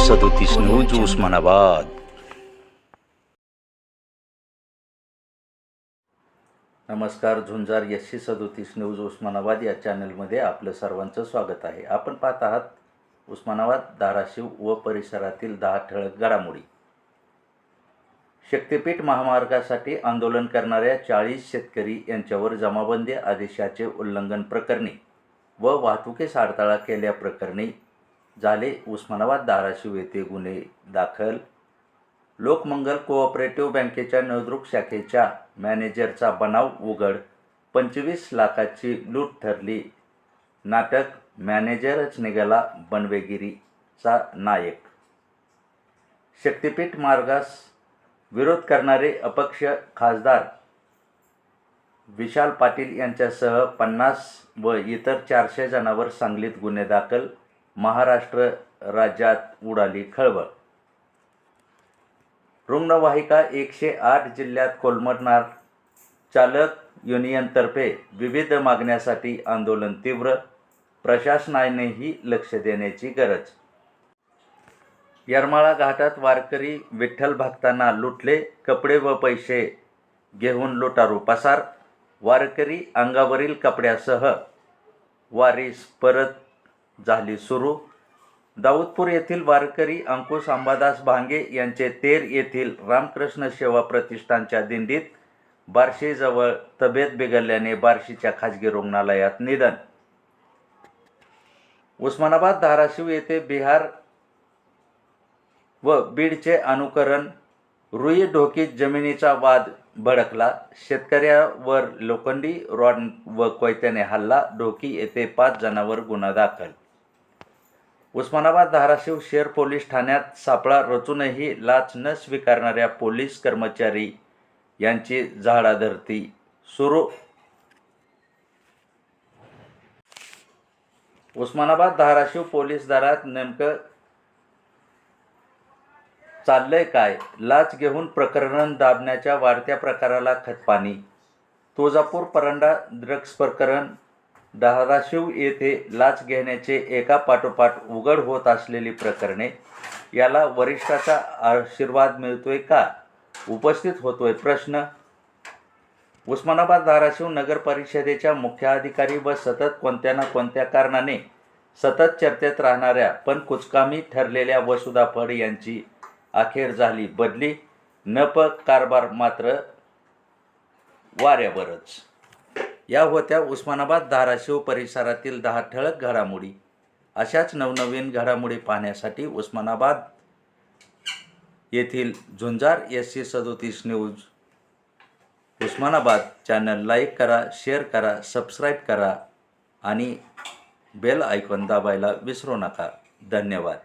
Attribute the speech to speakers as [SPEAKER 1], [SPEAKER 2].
[SPEAKER 1] उस्मानाबाद नमस्कार झुंजार एसशे सदोतीस न्यूज उस्मानाबाद या चॅनलमध्ये आपलं सर्वांचं स्वागत आहे. आपण पाहत आहात उस्मानाबाद धाराशिव व परिसरातील दहा ठळक घडामोडी. शक्तिपीठ महामार्गासाठी आंदोलन करणाऱ्या चाळीस शेतकरी यांच्यावर जमाबंदी आदेशाचे उल्लंघन प्रकरणी व वाहतुकीस अडथळा केल्याप्रकरणी झाले. उस्मानाबाद धाराशिव येथे गुन्हे दाखल. लोकमंगल कोऑपरेटिव्ह बँकेच्या नळदुर्ग शाखेच्या मॅनेजरचा बनाव उघड. पंचवीस लाखाची लूट ठरली. नाटक मॅनेजरच निघाला बनवेगिरीचा नायक. शक्तिपीठ मार्गास विरोध करणारे अपक्ष खासदार विशाल पाटील यांच्यासह पन्नास व इतर चारशे जणांवर सांगलीत गुन्हे दाखल. महाराष्ट्र राज्यात उडाली खळबळ. रुग्णवाहिका एकशे आठ जिल्ह्यात कोलमडणार. चालक युनियनतर्फे विविध मागण्यासाठी आंदोलन तीव्र. प्रशासनानेही लक्ष देण्याची गरज. येरमाळा घाटात वारकरी विठ्ठल भक्तांना लुटले कपडे व पैसे घेऊन लुटारू पसार. वारकरी अंगावरील कपड्यासह वारीस परत झाली सुरू. दाऊदपूर येथील वारकरी अंकुश अंबादास भांगे यांचे तेर येथील रामकृष्ण सेवा प्रतिष्ठानच्या दिंडीत बार्शीजवळ तब्येत बिघडल्याने बार्शीच्या खाजगी रुग्णालयात निधन. उस्मानाबाद धाराशिव येथे बिहार व बीडचे अनुकरण रुई ढोकीत जमिनीचा वाद भडकला. शेतकऱ्यावर लोखंडी रॉड व कोयत्याने हल्ला. ढोकी येथे पाच जणांवर गुन्हा दाखल उस्मानाबाद धाराशिव शहर पोलीस ठाण्यात सापळा रचूनही लाच न स्वीकारणाऱ्या पोलीस कर्मचारी यांची झाडाधरती. सुरू. उस्मानाबाद धाराशिव पोलीस दारात नेमकं चाललंय काय? लाच घेऊन प्रकरण दाबण्याच्या वाढत्या प्रकाराला खतपाणी. तुळजापूर परंडा ड्रग्स प्रकरण धाराशिव येथे लाच घेण्याचे एका पाठोपाठ उघड होत असलेली प्रकरणे याला वरिष्ठाचा आशीर्वाद मिळतोय का? उपस्थित होतोय प्रश्न. उस्मानाबाद धाराशिव नगर परिषदेच्या मुख्याधिकारी व सतत कोणत्या ना कोणत्या कारणाने सतत चर्चेत राहणाऱ्या पण कुचकामी ठरलेल्या वसुधा फड यांची अखेर झाली बदली. नप कारभार मात्र वाऱ्यावरच. या होत्या उस्मानाबाद धाराशिव परिसरातील दहा ठळक घडामोडी. अशाच नवनवीन घडामोडी पाहण्यासाठी उस्मानाबाद येथील झुंजार एस सी सदोतीस न्यूज. उस्मानाबाद चॅनल लाईक करा शेअर करा सबस्क्राईब करा आणि बेल आयकॉन दाबायला विसरू नका. धन्यवाद.